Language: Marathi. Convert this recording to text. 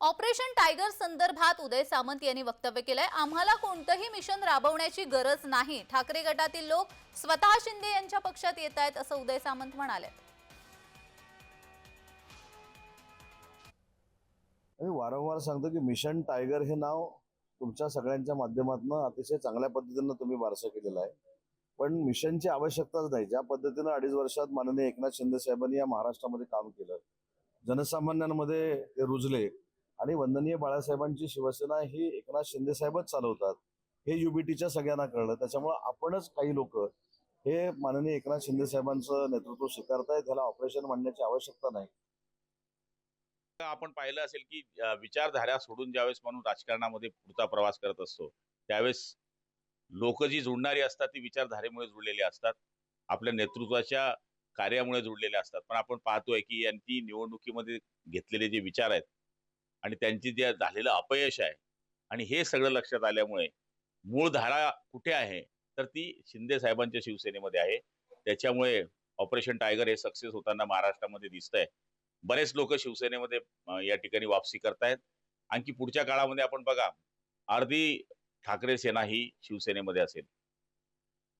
ऑपरेशन टायगर संदर्भात उदय सामंत यांनी वक्तव्य केलंय. आम्हाला कोणतंही मिशन राबवण्याची गरज नाही. ठाकरे गटातील लोक स्वतः शिंदे यांच्या पक्षात येत आहेत असं उदय सामंत म्हणाले मी वारंवार सांगतो की मिशन टायगर हे नाव तुमच्या सगळ्यांच्या माध्यमातून अतिशय चांगल्या पद्धतीनं तुम्ही बारसं केलेलं आहे. पण मिशनची आवश्यकताच नाही. ज्या पद्धतीनं अडीच वर्षात माननीय एकनाथ शिंदे साहेबांनी या महाराष्ट्रामध्ये काम केलं जनसामान्यांमध्ये ते रुजले आणि वंदनीय बाळासाहेबांची शिवसेना ही एकनाथ शिंदे साहेबच चालवतात. हे युबीटीच्या सगळ्यांना कळलं. त्याच्यामुळं आपणच काही लोक हे माननीय एकनाथ शिंदे साहेबांचं नेतृत्व स्वीकारताय त्याला ऑपरेशन म्हणण्याची आवश्यकता नाही. आपण पाहिलं असेल की विचारधारा सोडून ज्यावेळेस म्हणून राजकारणामध्ये पुढचा प्रवास करत असतो त्यावेळेस लोक जी जुळणारी असतात ती विचारधारेमुळे जुळलेली असतात. आपल्या नेतृत्वाच्या कार्यामुळे जुळलेले असतात. पण आपण पाहतोय की यांनी निवडणुकीमध्ये घेतलेले जे विचार आहेत आणि त्यांची जे झालेलं अपयश आहे आणि हे सगळं लक्षात आल्यामुळे मूळ धारा कुठे आहे? तर ती शिंदे साहेबांच्या शिवसेनेमध्ये आहे. त्याच्यामुळे ऑपरेशन टायगर हे सक्सेस होताना महाराष्ट्रामध्ये दिसतंय. बरेच लोक शिवसेनेमध्ये या ठिकाणी वापसी करतायत. आणखी पुढच्या काळामध्ये आपण बघा अर्धी ठाकरे सेना ही शिवसेनेमध्ये असेल.